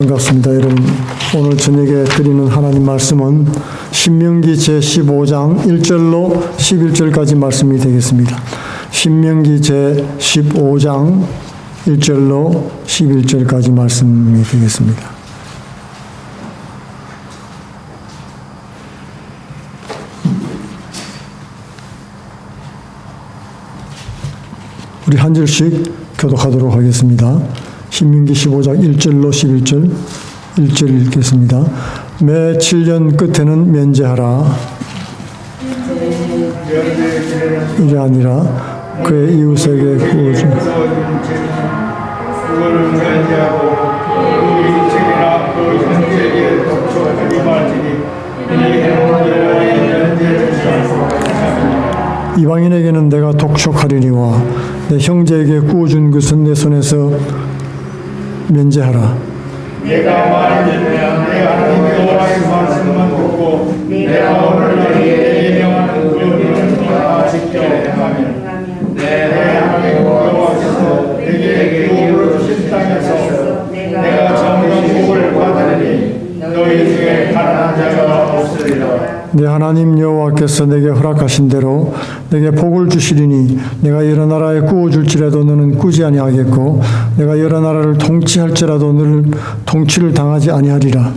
반갑습니다, 여러분. 오늘 저녁에 드리는 하나님 말씀은 신명기 제15장 1절로 11절까지 말씀이 되겠습니다. 신명기 제15장 1절로 11절까지 말씀이 되겠습니다. 우리 한 절씩 교독하도록 하겠습니다. 신명기 15장 1절로 11절 1절 읽겠습니다. 매 7년 끝에는 면제하라. 이게 아니라 그의 이웃에게 구워준 이방인에게는 내가 독촉하리니와 내 형제에게 구워준 것은 내 손에서 면제하라. 내가 말하기를 내 하나님 여호와의 말씀만 듣고 내가 오늘 너희에게 명하는 그 명령을 다 지켜 행하면 내 하나님 여호와께서 내게 기업으로 주신 땅에서 내가 정령 복을 받으리니 너희 중에 가난한 자가 내 하나님 여호와께서 내게 허락하신 대로 내게 복을 주시리니 내가 여러 나라에 구워줄지라도 너는 꾸지 아니하겠고 내가 여러 나라를 통치할지라도 너를 통치를 당하지 아니하리라.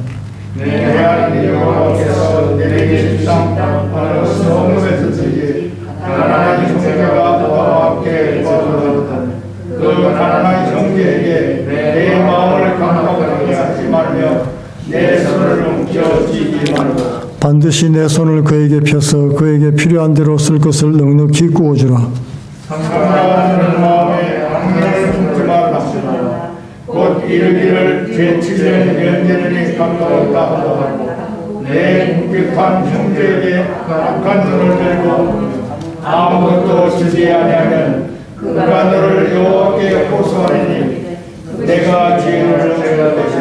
내 마음을 강박하게 하지 말며 내 손을 움켜쥐지 말고 반드시 내 손을 그에게 펴서 그에게 필요한 대로 쓸 것을 넉넉히 구워주라. 상관하는 마음에 악명을 품지 말라 곧 이르기를 제7년 면제년이 가까웠다 하고 내 궁핍한 형제에게 악한 손을 들고 아무것도 주지 아니하면 그가 너를 여호와께 호소하리니 내가 지혜를 내가 것이라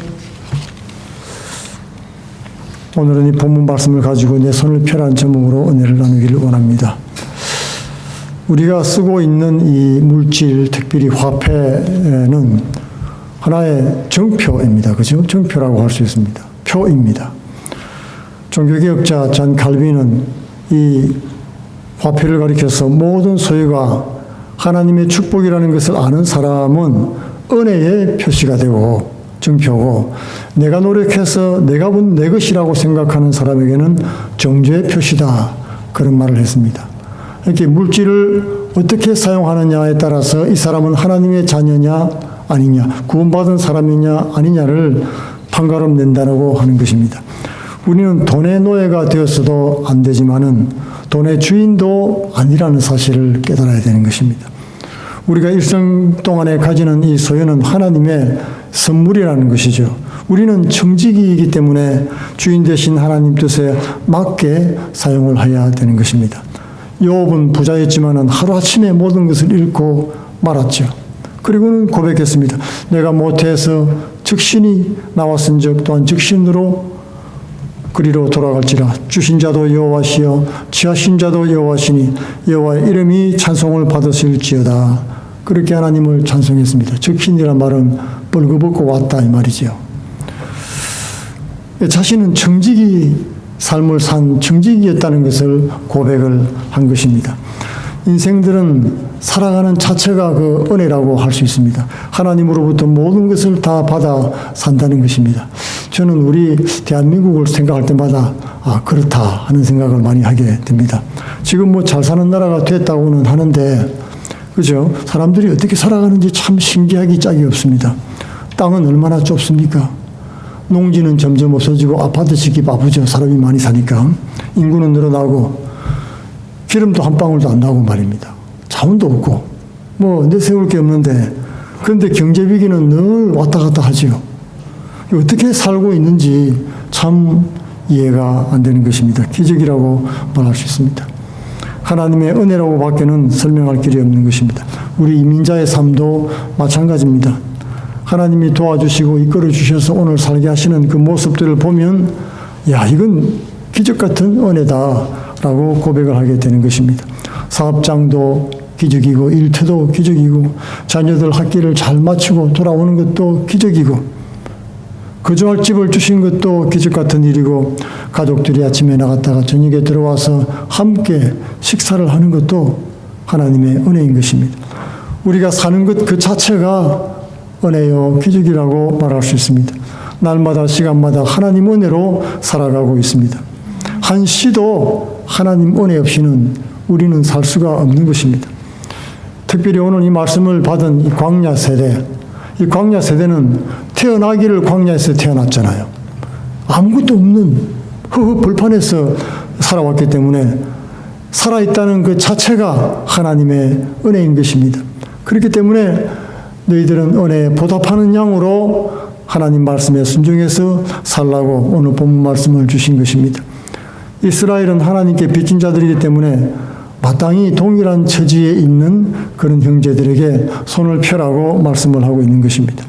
오늘은 이 본문 말씀을 가지고 내 손을 펴란 제목으로 은혜를 나누기를 원합니다. 우리가 쓰고 있는 이 물질, 특별히 화폐는 하나의 정표입니다. 그죠? 정표라고 할 수 있습니다. 표입니다. 종교개혁자 잔 칼빈은 이 화폐를 가리켜서 모든 소유가 하나님의 축복이라는 것을 아는 사람은 은혜의 표시가 되고 증표고 내가 노력해서 내가 본 내 것이라고 생각하는 사람에게는 정죄의 표시다. 그런 말을 했습니다. 이렇게 물질을 어떻게 사용하느냐에 따라서 이 사람은 하나님의 자녀냐 아니냐, 구원받은 사람이냐 아니냐를 판가름 낸다고 하는 것입니다. 우리는 돈의 노예가 되었어도 안 되지만은 돈의 주인도 아니라는 사실을 깨달아야 되는 것입니다. 우리가 일생 동안에 가지는 이 소유는 하나님의 선물이라는 것이죠. 우리는 청지기이기 때문에 주인 되신 하나님 뜻에 맞게 사용을 해야 되는 것입니다. 요업은 부자였지만은 하루아침에 모든 것을 잃고 말았죠. 그리고는 고백했습니다. 내가 못해서 즉신이 나왔은 적 또한 즉신으로 그리로 돌아갈지라 주신 자도 여호와시여 취하신 자도 여호와시니 여호와의 이름이 찬송을 받으실지어다 그렇게 하나님을 찬송했습니다. 즉신이란 말은 벌거벗고 왔다 이 말이지요. 자신은 정직이 삶을 산 정직이었다는 것을 고백을 한 것입니다. 인생들은 살아가는 자체가 그 은혜라고 할 수 있습니다. 하나님으로부터 모든 것을 다 받아 산다는 것입니다. 저는 우리 대한민국을 생각할 때마다 아, 그렇다 하는 생각을 많이 하게 됩니다. 지금 뭐 잘 사는 나라가 됐다고는 하는데, 그죠? 사람들이 어떻게 살아가는지 참 신기하기 짝이 없습니다. 땅은 얼마나 좁습니까? 농지는 점점 없어지고 아파트 짓기 바쁘죠. 사람이 많이 사니까. 인구는 늘어나고, 기름도 한 방울도 안 나고 말입니다. 자원도 없고, 뭐 내세울 게 없는데, 그런데 경제 위기는 늘 왔다 갔다 하지요. 어떻게 살고 있는지 참 이해가 안 되는 것입니다. 기적이라고 말할 수 있습니다. 하나님의 은혜라고 밖에는 설명할 길이 없는 것입니다. 우리 이민자의 삶도 마찬가지입니다. 하나님이 도와주시고 이끌어 주셔서 오늘 살게 하시는 그 모습들을 보면 야 이건 기적 같은 은혜다라고 고백을 하게 되는 것입니다. 사업장도 기적이고 일터도 기적이고 자녀들 학기를 잘 마치고 돌아오는 것도 기적이고 거주할 집을 주신 것도 기적 같은 일이고 가족들이 아침에 나갔다가 저녁에 들어와서 함께 식사를 하는 것도 하나님의 은혜인 것입니다. 우리가 사는 것 그 자체가 은혜요 기적이라고 말할 수 있습니다. 날마다 시간마다 하나님 은혜로 살아가고 있습니다. 한 시도 하나님 은혜 없이는 우리는 살 수가 없는 것입니다. 특별히 오늘 이 말씀을 받은 이 광야 세대, 이 광야 세대는 태어나기를 광야에서 태어났잖아요. 아무것도 없는 허허 벌판에서 살아왔기 때문에 살아있다는 그 자체가 하나님의 은혜인 것입니다. 그렇기 때문에 너희들은 은혜에 보답하는 양으로 하나님 말씀에 순종해서 살라고 오늘 본문 말씀을 주신 것입니다. 이스라엘은 하나님께 빚진 자들이기 때문에 마땅히 동일한 처지에 있는 그런 형제들에게 손을 펴라고 말씀을 하고 있는 것입니다.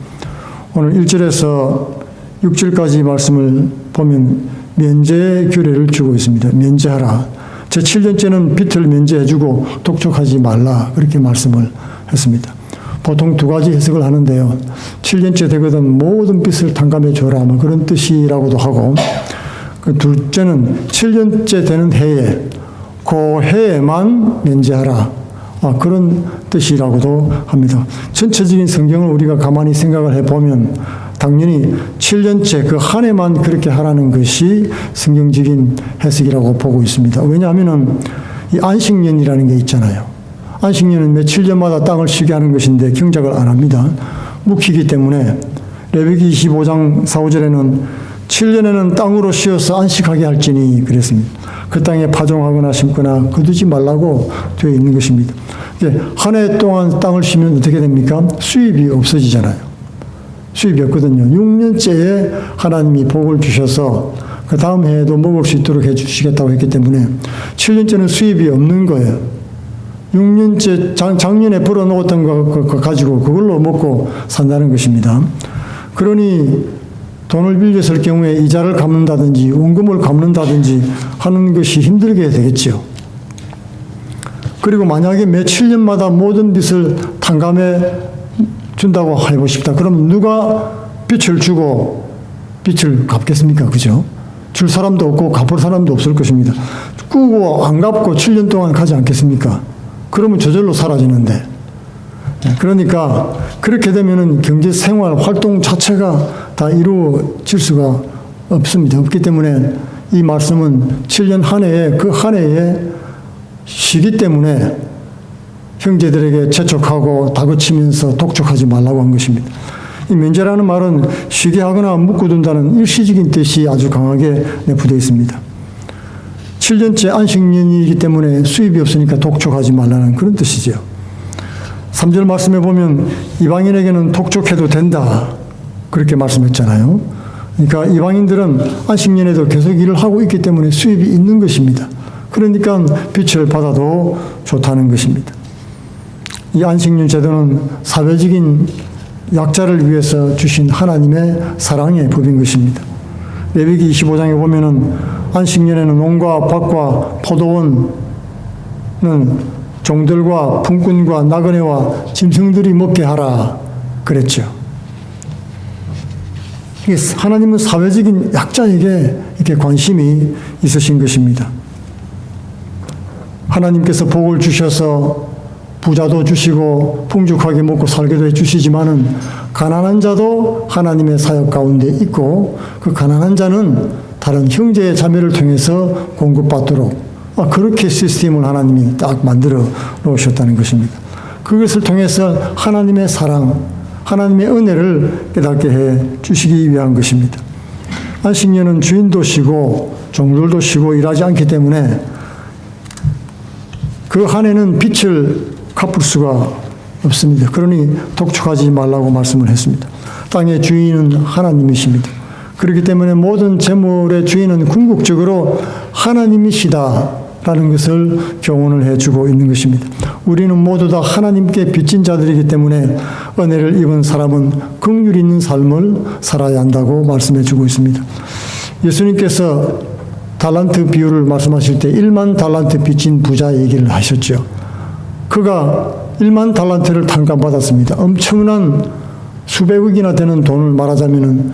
오늘 1절에서 6절까지 말씀을 보면 면제의 규례를 주고 있습니다. 면제하라. 제 7년째는 빚을 면제해주고 독촉하지 말라. 그렇게 말씀을 했습니다. 보통 두 가지 해석을 하는데요. 7년째 되거든 모든 빚을 탕감해 줘라. 뭐 그런 뜻이라고도 하고, 그 둘째는 7년째 되는 해에 그 해에만 면제하라. 아, 그런 뜻이라고도 합니다. 전체적인 성경을 우리가 가만히 생각을 해보면 당연히 7년째 그 한 해만 그렇게 하라는 것이 성경적인 해석이라고 보고 있습니다. 왜냐하면 이 안식년이라는 게 있잖아요. 안식년은 며칠 전마다 땅을 쉬게 하는 것인데 경작을 안 합니다. 묵히기 때문에 레위기 25장 4, 5절에는 7년에는 땅으로 쉬어서 안식하게 할지니 그랬습니다. 그 땅에 파종하거나 심거나 거두지 말라고 되어 있는 것입니다. 한해 동안 땅을 쉬면 어떻게 됩니까? 수입이 없어지잖아요. 수입이 없거든요. 6년째에 하나님이 복을 주셔서 그 다음 해에도 먹을 수 있도록 해 주시겠다고 했기 때문에 7년째는 수입이 없는 거예요. 6년째 작, 작년에 벌어놓았던 거, 거, 거 가지고 그걸로 먹고 산다는 것입니다. 그러니 돈을 빌렸을 경우에 이자를 갚는다든지 원금을 갚는다든지 하는 것이 힘들게 되겠죠. 그리고 만약에 매 7년마다 모든 빚을 탕감해 준다고 해보십시다. 그럼 누가 빚을 주고 빚을 갚겠습니까? 그죠? 줄 사람도 없고 갚을 사람도 없을 것입니다. 꾸고 안 갚고 7년 동안 가지 않겠습니까? 그러면 저절로 사라지는데. 그러니까 그렇게 되면은 경제 생활 활동 자체가 다 이루어질 수가 없습니다. 없기 때문에 이 말씀은 7년 한 해에 그 한 해에 쉬기 때문에 형제들에게 재촉하고 다그치면서 독촉하지 말라고 한 것입니다. 이 면제라는 말은 쉬게 하거나 묶어둔다는 일시적인 뜻이 아주 강하게 내포되어 있습니다. 7년째 안식년이기 때문에 수입이 없으니까 독촉하지 말라는 그런 뜻이죠. 3절 말씀에 보면 이방인에게는 독촉해도 된다. 그렇게 말씀했잖아요. 그러니까 이방인들은 안식년에도 계속 일을 하고 있기 때문에 수입이 있는 것입니다. 그러니까 빛을 받아도 좋다는 것입니다. 이 안식년 제도는 사회적인 약자를 위해서 주신 하나님의 사랑의 법인 것입니다. 레위기 25장에 보면은 안식년에는 농과 밭과 포도원은 종들과 품꾼과 나그네와 짐승들이 먹게 하라 그랬죠. 하나님은 사회적인 약자에게 이렇게 관심이 있으신 것입니다. 하나님께서 복을 주셔서 부자도 주시고 풍족하게 먹고 살게도 해주시지만은 가난한 자도 하나님의 사역 가운데 있고 그 가난한 자는 다른 형제 자매를 통해서 공급받도록 아, 그렇게 시스템을 하나님이 딱 만들어 놓으셨다는 것입니다. 그것을 통해서 하나님의 사랑, 하나님의 은혜를 깨닫게 해 주시기 위한 것입니다. 안식년은 주인도 쉬고 종들도 쉬고 일하지 않기 때문에 그 한 해는 빛을 갚을 수가 없습니다. 그러니 독촉하지 말라고 말씀을 했습니다. 땅의 주인은 하나님이십니다. 그렇기 때문에 모든 재물의 주인은 궁극적으로 하나님이시다 라는 것을 교훈을 해주고 있는 것입니다. 우리는 모두 다 하나님께 빚진 자들이기 때문에 은혜를 입은 사람은 긍휼 있는 삶을 살아야 한다고 말씀해주고 있습니다. 예수님께서 달란트 비유를 말씀하실 때 1만 달란트 빚진 부자 얘기를 하셨죠. 그가 1만 달란트를 탕감받았습니다. 엄청난 수백억이나 되는 돈을 말하자면은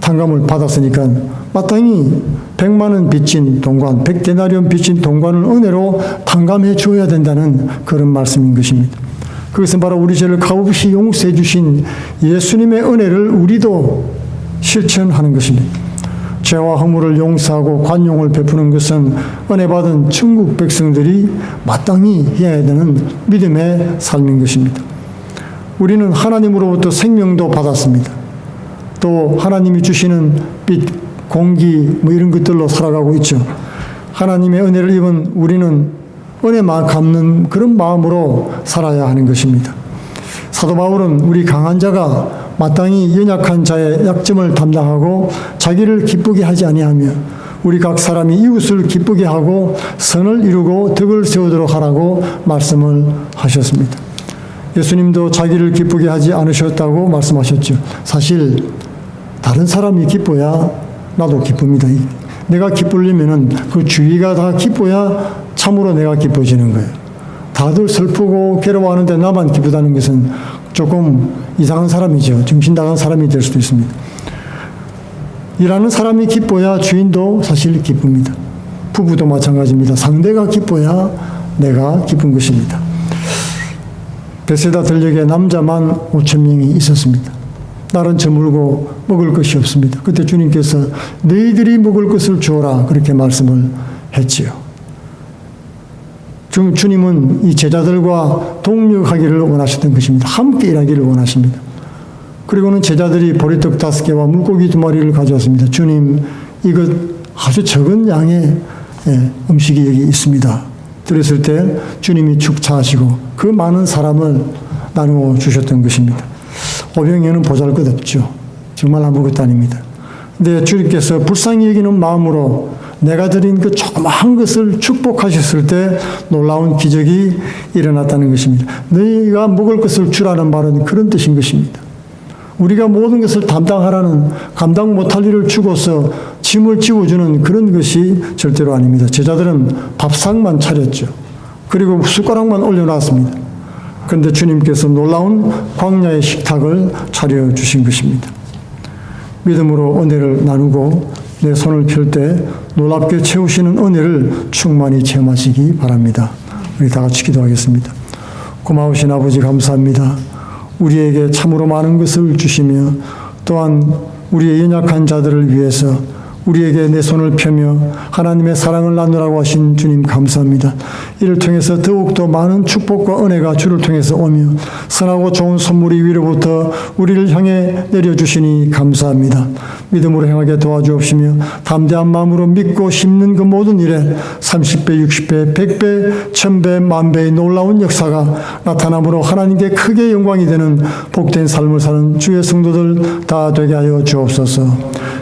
탕감을 받았으니까 마땅히 100만 원 빚진 동관, 100데나리온 빚진 동관을 은혜로 탕감해 줘야 된다는 그런 말씀인 것입니다. 그것은 바로 우리 죄를 값없이 용서해 주신 예수님의 은혜를 우리도 실천하는 것입니다. 죄와 허물을 용서하고 관용을 베푸는 것은 은혜 받은 천국 백성들이 마땅히 해야 되는 믿음의 삶인 것입니다. 우리는 하나님으로부터 생명도 받았습니다. 또 하나님이 주시는 빛, 공기 뭐 이런 것들로 살아가고 있죠. 하나님의 은혜를 입은 우리는 은혜만 갚는 그런 마음으로 살아야 하는 것입니다. 사도 바울은 우리 강한 자가 마땅히 연약한 자의 약점을 담당하고 자기를 기쁘게 하지 아니하며 우리 각 사람이 이웃을 기쁘게 하고 선을 이루고 덕을 세우도록 하라고 말씀을 하셨습니다. 예수님도 자기를 기쁘게 하지 않으셨다고 말씀하셨죠. 사실 다른 사람이 기뻐야 나도 기쁩니다. 내가 기쁘려면은 그 주위가 다 기뻐야 참으로 내가 기뻐지는 거예요. 다들 슬프고 괴로워하는데 나만 기쁘다는 것은 조금 이상한 사람이죠. 정신 나간 사람이 될 수도 있습니다. 일하는 사람이 기뻐야 주인도 사실 기쁩니다. 부부도 마찬가지입니다. 상대가 기뻐야 내가 기쁜 것입니다. 베세다 들녘에 남자만 5천 명이 있었습니다. 날은 저물고 먹을 것이 없습니다. 그때 주님께서 너희들이 먹을 것을 주어라 그렇게 말씀을 했지요. 주, 주님은 이 제자들과 동력하기를 원하셨던 것입니다. 함께 일하기를 원하십니다. 그리고는 제자들이 보리떡 다섯 개와 물고기 두 마리를 가져왔습니다. 주님, 이것 아주 적은 양의 예, 음식이 여기 있습니다. 들었을 때 주님이 축차하시고 그 많은 사람을 나누어 주셨던 것입니다. 오병이어는 보잘 것 없죠. 정말 아무것도 아닙니다. 근데 주님께서 불쌍히 여기는 마음으로 내가 드린 그 조그마한 것을 축복하셨을 때 놀라운 기적이 일어났다는 것입니다. 너희가 먹을 것을 주라는 말은 그런 뜻인 것입니다. 우리가 모든 것을 담당하라는 감당 못할 일을 주고서 짐을 지워주는 그런 것이 절대로 아닙니다. 제자들은 밥상만 차렸죠. 그리고 숟가락만 올려놨습니다. 그런데 주님께서 놀라운 광야의 식탁을 차려주신 것입니다. 믿음으로 은혜를 나누고 내 손을 펼 때 놀랍게 채우시는 은혜를 충만히 체험하시기 바랍니다. 우리 다 같이 기도하겠습니다. 고마우신 아버지 감사합니다. 우리에게 참으로 많은 것을 주시며 또한 우리의 연약한 자들을 위해서 우리에게 내 손을 펴며 하나님의 사랑을 나누라고 하신 주님 감사합니다. 이를 통해서 더욱더 많은 축복과 은혜가 주를 통해서 오며 선하고 좋은 선물이 위로부터 우리를 향해 내려주시니 감사합니다. 믿음으로 행하게 도와주옵시며 담대한 마음으로 믿고 심는 그 모든 일에 30배, 60배, 100배, 1000배, 만배의 놀라운 역사가 나타남으로 하나님께 크게 영광이 되는 복된 삶을 사는 주의 성도들 다 되게 하여 주옵소서.